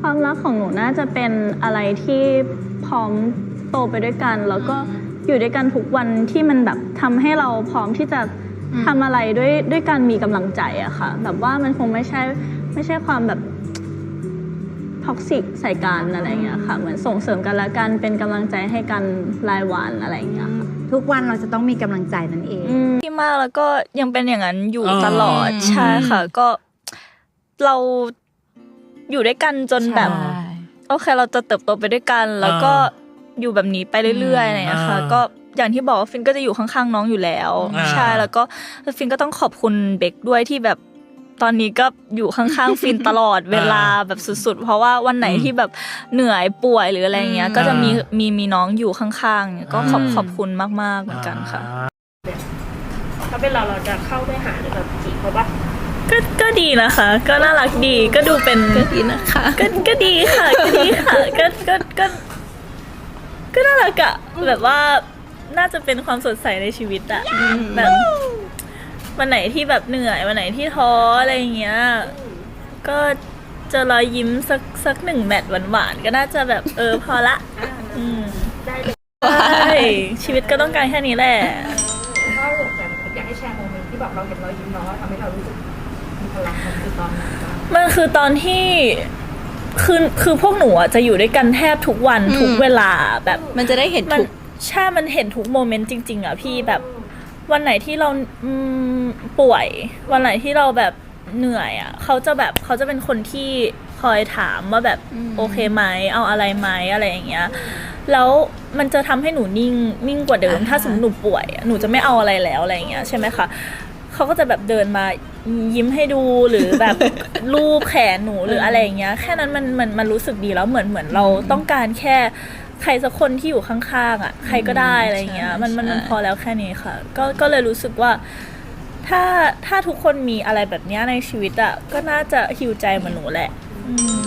ความรักของหนูน่าจะเป็นอะไรที่พร้อมโตไปด้วยกัน แล้วก็อยู่ด้วยกันทุกวันที่มันแบบทำให้เราพร้อมที่จะทำอะไรด้วยด้วยการมีกำลังใจอะค่ะ แบบว่ามันคงไม่ใช่ไม่ใช่ความแบบท็อกซิกใส่กันอะไรอย่างเงี้ยค่ะเหมือนส่งเสริมกันและกันเป็นกำลังใจให้กันรายวันอะไรอย่างเงี้ยค่ะทุกวันเราจะต้องมีกำลังใจนั่นเองที่มากแล้วก็ยังเป็นอย่างนั้นอยู่อ๋อตลอด ใช่ค่ะ ก็ เรา อยู่ด้วยกันจนแบบใช่โอเคเราจะเติบโตไปด้วยกัน แล้วก็อยู่แบบนี้ไปเรื่อยๆอะไรอย่างเงี้ยค่ะอ่าก็อย่างที่บอกว่าฟินก็จะอยู่ข้างๆน้องอยู่แล้วอ่าใช่แล้วก็ฟินก็ต้องขอบคุณเบกด้วยที่แบบตอนนี้ก็อยู่ข้างๆฟินตลอดเวลาแบบสุดๆ เพราะว่าวันไหนที่แบบเหนื่อยป่วยหรืออะไรเงี้ย ก็จะมีมีมีน้องอยู่ข้างๆเนี่ยก็ขอบขอบคุณมากๆเหมือนกันค่ะถ้าเป็นเราเราจะเข้าไปหาหรือแบบจีบเขาปะ ก็ก็ดีนะคะ ก็น่ารักดีก็ดูเป็นก็ดีนะคะก็ก็ดีค่ะก็ดีค่ะก็ก็ก็ก็น่ารักอะแบบว่าน่าจะเป็นความสดใสในชีวิตอะแบบวันไหนที่แบบเหนื่อยวันไหนที่ท้ออะไรอย่างเงี้ย ก็เจะรอยยิ้มสักสักหนึ่งแมตช์หวานๆก็น่าจะแบบเออพอละอืมได้เลยใช่ชีวิตก็ต้องการแค่นี้แหละถ้าเกิดแบบอยากให้แชร์โมเมนต์ที่แบบเราเห็นรอยยิ้มน้องแล้วทำให้เรารู้สึก มีพลังมันคือตอนไหนบ้างมันคือตอนที่คือคือพวกหนูอะจะอยู่ด้วยกันแทบทุกวันอืม ทุกเวลาแบบมันจะได้เห็นมันทุก ใช่มันเห็นทุกโมเมนต์จริง ๆอะพี่แบบวันไหนที่เราอืมป่วย วันไหนที่เราแบบเหนื่อยอะเขาจะแบบเขาจะเป็นคนที่คอยถามว่าแบบอืม โอเคไหมเอาอะไรไหมอะไรอย่างเงี้ย แล้วมันจะทำให้หนูนิ่งนิ่งกว่าเดิมถ้าสมมติหนูป่วยอะหนูจะไม่เอาอะไรแล้วอะไรอย่างเงี้ยใช่ไหมคะ เขาก็จะแบบเดินมายิ้มให้ดูหรือแบบรูปแขนหนูหรืออะไรอย่างเงี้ย แค่นั้นมันมันมันรู้สึกดีแล้วเหมือนเหมือนเราต้องการแค่ใครสักคนที่อยู่ข้างๆอะ ใครก็ได้อะไรอย่างเงี้ย มันมันมันใช่พอแล้วแค่นี้ค่ะ ก็ก็เลยรู้สึกว่า ถ้าถ้าทุกคนมีอะไรแบบเนี้ยในชีวิตอะก็น่าจะฮิวใจเหมือนหนูแหละ อืม